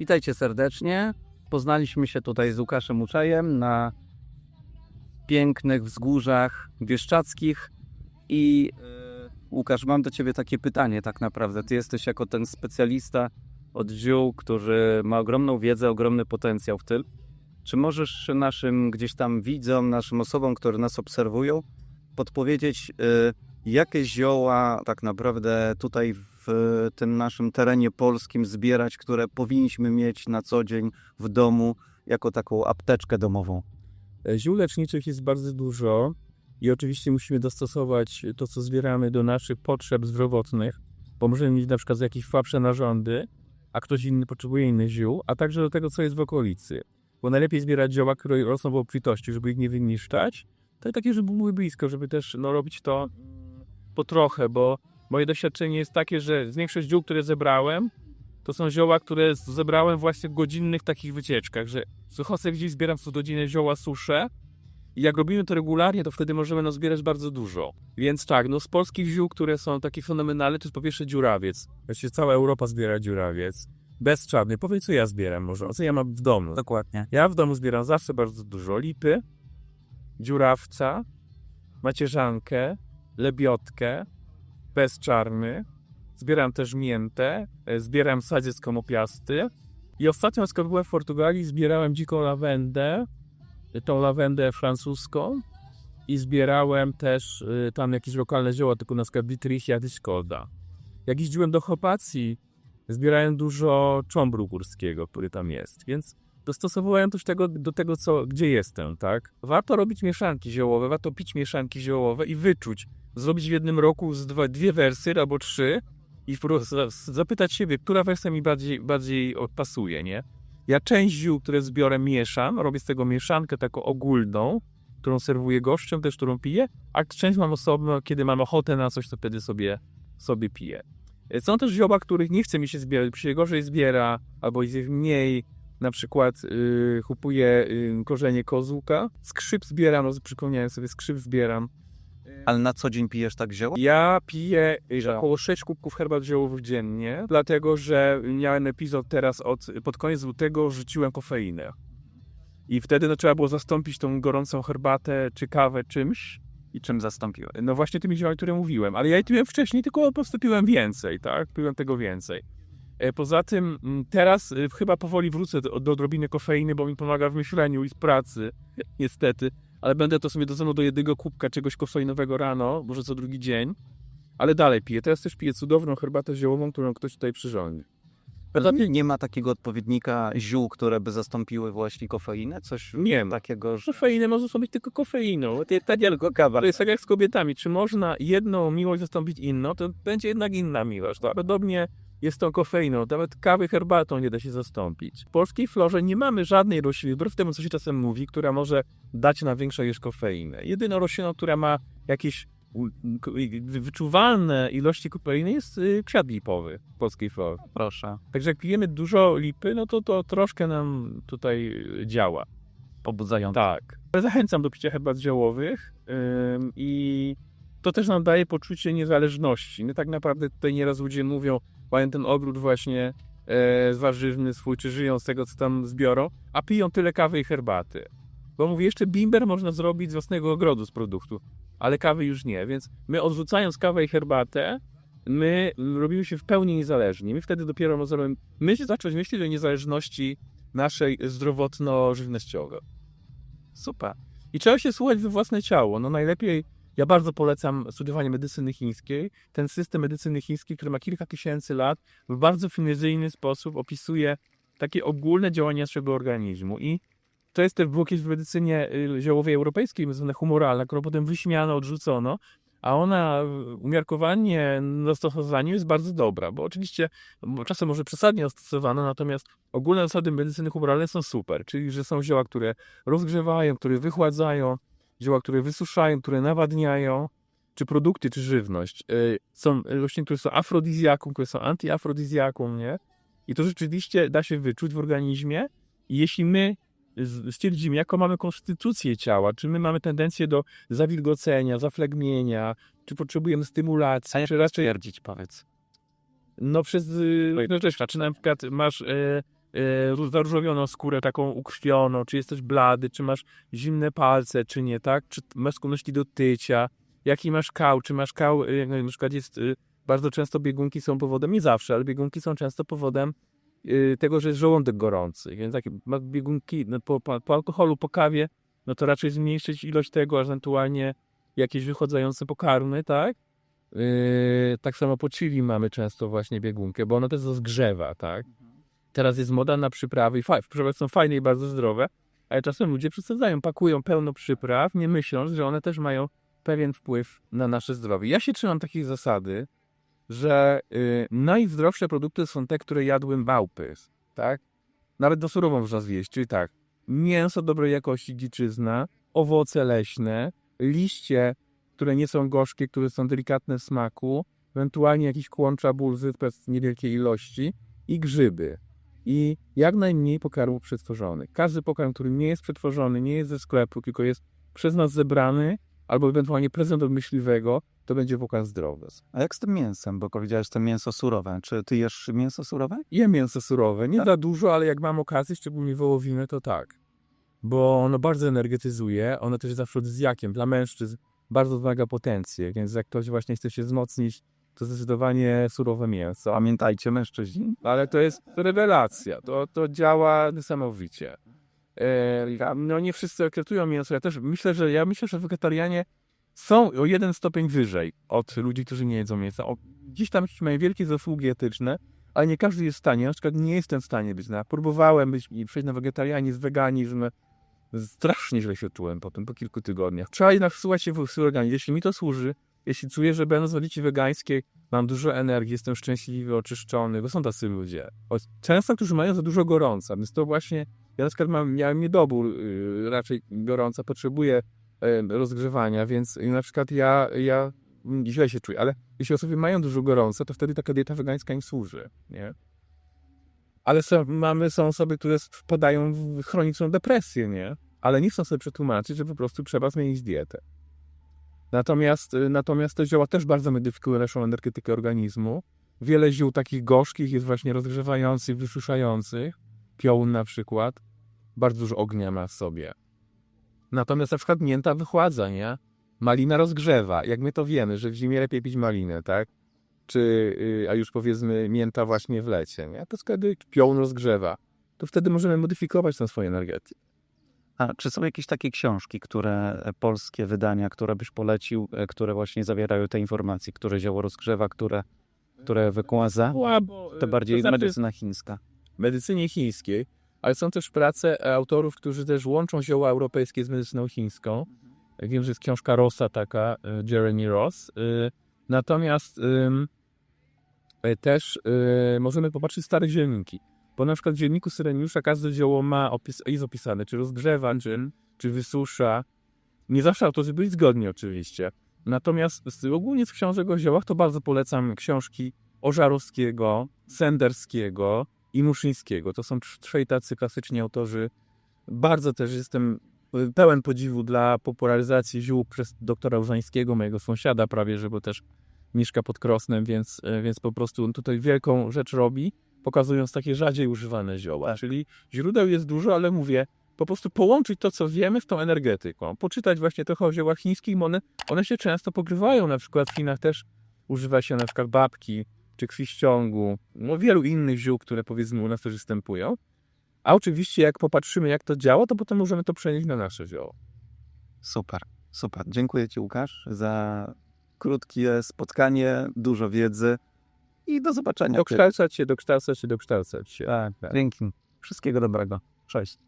Witajcie serdecznie. Poznaliśmy się tutaj z Łukaszem Uczajem na pięknych wzgórzach bieszczadzkich i e, Łukasz, mam do Ciebie takie pytanie tak naprawdę. Ty jesteś jako ten specjalista od ziół, który ma ogromną wiedzę, ogromny potencjał w tym. Czy możesz naszym gdzieś tam widzom, naszym osobom, które nas obserwują, podpowiedzieć, e, jakie zioła tak naprawdę tutaj w tym naszym terenie polskim zbierać, które powinniśmy mieć na co dzień w domu jako taką apteczkę domową? E, Ziół leczniczych jest bardzo dużo i oczywiście musimy dostosować to, co zbieramy do naszych potrzeb zdrowotnych, bo możemy mieć na przykład jakieś słabsze narządy, a ktoś inny potrzebuje innych ziół, a także do tego, co jest w okolicy. Bo najlepiej zbierać zioła, które rosną w obfitości, żeby ich nie wyniszczać, to i takie, żeby były blisko, żeby też no, robić to mm, po trochę, bo moje doświadczenie jest takie, że z większość ziół, które zebrałem, to są zioła, które zebrałem właśnie w godzinnych takich wycieczkach, że chodzę gdzieś, zbieram co godzinę zioła, suszę i jak robimy to regularnie, to wtedy możemy no, zbierać bardzo dużo. Więc tak, no z polskich ziół, które są takie fenomenalne, to jest po pierwsze dziurawiec. Właściwie cała Europa zbiera dziurawiec. Bezczarny. Powiedz, co ja zbieram może, co ja mam w domu. Dokładnie. Ja w domu zbieram zawsze bardzo dużo lipy, dziurawca, macierzankę, lebiotkę, bezczarny. Zbieram też miętę, e, zbieram sadziec konopiasty. I ostatnio, jak byłem w Portugalii, zbierałem dziką lawendę, e, tą lawendę francuską i zbierałem też y, tam jakieś lokalne zioła, tylko na przykład Dietrichia Discorda. Jak jeździłem do Chopacji, zbierałem dużo cząbru górskiego, który tam jest, więc dostosowałem też tego do tego, co, gdzie jestem, tak? Warto robić mieszanki ziołowe, warto pić mieszanki ziołowe i wyczuć, zrobić w jednym roku z dwa, dwie wersy albo trzy i zapytać siebie, która wersja mi bardziej, bardziej pasuje, nie? Ja część ziół, które zbiorę, mieszam, robię z tego mieszankę taką ogólną, którą serwuję gościom, też którą piję, a część mam osobno, kiedy mam ochotę na coś, to wtedy sobie, sobie piję. Są też zioła, których nie chce mi się zbierać, bo się gorzej zbiera, albo jest ich mniej. Na przykład yy, kupuję yy, korzenie kozłka. Skrzyp zbieram, no, przypomniałem sobie, skrzyp zbieram. Ale na co dzień pijesz tak zioło? Ja piję y, około 6 kubków herbat ziołowych dziennie, dlatego że miałem epizod teraz od, pod koniec lutego, rzuciłem kofeinę. I wtedy no, trzeba było zastąpić tą gorącą herbatę czy kawę czymś. I czym zastąpiłeś? No właśnie tymi ziołami, które mówiłem. Ale ja je piłem wcześniej, tylko po prostu piłem więcej, tak? Piłem tego więcej. E, Poza tym m, teraz y, chyba powoli wrócę do, do odrobiny kofeiny, bo mi pomaga w myśleniu i w pracy, niestety. Ale będę to sobie dozował do jednego kubka czegoś kofeinowego rano, może co drugi dzień. Ale dalej piję. Teraz też piję cudowną herbatę ziołową, którą ktoś tutaj przyrządził. Nie, nie ma takiego odpowiednika ziół, które by zastąpiły właśnie kofeinę? Coś Nie takiego, że... Kofeinę może zrobić tylko kofeiną. To jest tak jak, to jest tak jak z kobietami. Czy można jedną miłość zastąpić inną, to będzie jednak inna miłość. Tak? Jest tą kofeiną. Nawet kawy herbatą nie da się zastąpić. W polskiej florze nie mamy żadnej rośliny, wbrew temu, co się czasem mówi, która może dać nam większą niż kofeinę. Jedyną rośliną, która ma jakieś wyczuwalne ilości kofeiny jest y, kwiat lipowy w polskiej florze. Proszę. Także jak pijemy dużo lipy, no to to troszkę nam tutaj y, działa. Pobudzają. Tak. Zachęcam do picia herbat ziołowych ym, i to też nam daje poczucie niezależności. No tak naprawdę tutaj nieraz ludzie mówią, mają ten ogród właśnie e, warzywny swój, czy żyją z tego, co tam zbiorą, a piją tyle kawy i herbaty. Bo mówię, jeszcze bimber można zrobić z własnego ogrodu z produktu, ale kawy już nie, więc my odrzucając kawę i herbatę, my robimy się w pełni niezależni. My wtedy dopiero możemy myśleć, zacząć myśleć o niezależności naszej zdrowotno-żywnościowej. Super. I trzeba się słuchać we własne ciało. No najlepiej, ja bardzo polecam studiowanie medycyny chińskiej. Ten system medycyny chińskiej, który ma kilka tysięcy lat, w bardzo finezyjny sposób opisuje takie ogólne działania naszego organizmu. I to jest też było w medycynie y, ziołowej europejskiej, zwane humoralna, którą potem wyśmiano, odrzucono, a ona umiarkowanie na stosowaniu jest bardzo dobra, bo oczywiście czasem może przesadnie stosowana, natomiast ogólne zasady medycyny humoralnej są super, czyli że są zioła, które rozgrzewają, które wychładzają, zioła, które wysuszają, które nawadniają, czy produkty, czy żywność. Y, Są rośliny, które są afrodizjakum, które są antyafrodizjakum, nie? I to rzeczywiście da się wyczuć w organizmie i jeśli my stwierdzimy, jaką mamy konstytucję ciała, czy my mamy tendencję do zawilgocenia, zaflegmienia, czy potrzebujemy stymulacji, czy raczej Twierdzić, powiedz. no przez y, no rzecz, czy na przykład masz e, e, zaróżowioną skórę, taką ukrwioną, czy jesteś blady, czy masz zimne palce, czy nie, tak? Czy masz skłonności do tycia, jaki masz kał, czy masz kał, jak na przykład jest, e, bardzo często biegunki są powodem, nie zawsze, ale biegunki są często powodem tego, że jest żołądek gorący, więc takie biegunki no, po, po, alkoholu, po kawie, no to raczej zmniejszyć ilość tego, ewentualnie jakieś wychodzające pokarmy, tak? Yy, tak samo po chili mamy często właśnie biegunkę, bo ona też rozgrzewa, tak? Teraz jest moda na przyprawy i fa- przyprawy są fajne i bardzo zdrowe, ale czasem ludzie przesadzają, pakują pełno przypraw, nie myśląc, że one też mają pewien wpływ na nasze zdrowie. Ja się trzymam takiej zasady, że yy, najzdrowsze produkty są te, które jadły małpy, tak? Nawet do surową można zjeść, czyli tak, mięso dobrej jakości dziczyzna, owoce leśne, liście, które nie są gorzkie, które są delikatne w smaku, ewentualnie jakieś kłącza bulwy w niewielkiej ilości i grzyby. I jak najmniej pokarmów przetworzonych. Każdy pokarm, który nie jest przetworzony, nie jest ze sklepu, tylko jest przez nas zebrany, albo ewentualnie prezent od myśliwego, to będzie pokarm zdrowy. A jak z tym mięsem? Bo powiedziałeś, że to mięso surowe. Czy ty jesz mięso surowe? Jem mięso surowe, nie Tak? za dużo, ale jak mam okazję, szczególnie wołowinę, to tak. Bo ono bardzo energetyzuje, ono też jest afrodyzjakiem. Dla mężczyzn bardzo wymaga potencję, więc jak ktoś właśnie chce się wzmocnić, to zdecydowanie surowe mięso. Pamiętajcie, mężczyźni. Ale to jest rewelacja, to, to działa niesamowicie. E, no nie wszyscy akceptują mięso, ja też myślę, że ja myślę, że wegetarianie są o jeden stopień wyżej od ludzi, którzy nie jedzą mięsa. O, gdzieś tam mają wielkie zasługi etyczne, ale nie każdy jest w stanie, na przykład nie jestem w stanie być na. Próbowałem być i przejść na wegetarianizm, weganizm. Strasznie źle się czułem po tym, po kilku tygodniach. Trzeba jednak wsłuchać się w swój organizm. Jeśli mi to służy, jeśli czuję, że będąc w diecie wegańskiej mam dużo energii, jestem szczęśliwy, oczyszczony, bo są tacy ludzie. Często, którzy mają za dużo gorąca, więc to właśnie, ja na przykład mam, miałem niedobór y, raczej gorąca, potrzebuję rozgrzewania, więc na przykład ja, ja źle się czuję, ale jeśli osoby mają dużo gorąca, to wtedy taka dieta wegańska im służy, nie? Ale są, mamy, są osoby, które wpadają w chroniczną depresję, nie? Ale nie chcą sobie przetłumaczyć, że po prostu trzeba zmienić dietę. Natomiast, y, natomiast te zioła też bardzo modyfikują naszą energetykę organizmu. Wiele ziół takich gorzkich jest właśnie rozgrzewających, wysuszających. Piołun na przykład. Bardzo dużo ognia ma w sobie. Natomiast na przykład mięta wychładza, nie? Malina rozgrzewa. Jak my to wiemy, że w zimie lepiej pić malinę, tak? Czy, y, a już powiedzmy mięta właśnie w lecie, nie? To wtedy piołun rozgrzewa. To wtedy możemy modyfikować tą swoją energetykę. A czy są jakieś takie książki, które e, polskie wydania, które byś polecił, e, które właśnie zawierają te informacje, które zioło rozgrzewa, które, które wykłaza? Słabo. To bardziej to znaczy, medycyna chińska. medycynie chińskiej, ale są też prace autorów, którzy też łączą zioła europejskie z medycyną chińską. Wiem, że jest książka Rossa taka, Jeremy Ross. Natomiast też możemy popatrzeć stare dzienniki. Bo na przykład w dzienniku Syreniusza każde zioło ma opis, jest opisane, czy rozgrzewa, czy, czy wysusza. Nie zawsze autorzy byli zgodni oczywiście. Natomiast z, ogólnie z książek o ziołach to bardzo polecam książki Ożarowskiego, Senderskiego i Muszyńskiego. To są trz- trzej tacy klasyczni autorzy. Bardzo też jestem y, pełen podziwu dla popularyzacji ziół przez doktora Użańskiego, mojego sąsiada prawie, że bo też mieszka pod Krosnem, więc, y, więc po prostu on tutaj wielką rzecz robi, pokazując takie rzadziej używane zioła. Czyli źródeł jest dużo, ale mówię, po prostu połączyć to, co wiemy, z tą energetyką. Poczytać właśnie trochę o ziołach chińskich, bo one, one się często pokrywają. Na przykład w Chinach też używa się na przykład babki, czy kwiściągu, no wielu innych ziół, które powiedzmy u nas też występują. A oczywiście jak popatrzymy, jak to działa, to potem możemy to przenieść na nasze zioło. Super, super. Dziękuję Ci, Łukasz, za krótkie spotkanie, dużo wiedzy i do zobaczenia. Dokształcać się, dokształcać się, dokształcać się. Tak, dzięki. Wszystkiego dobrego. Cześć.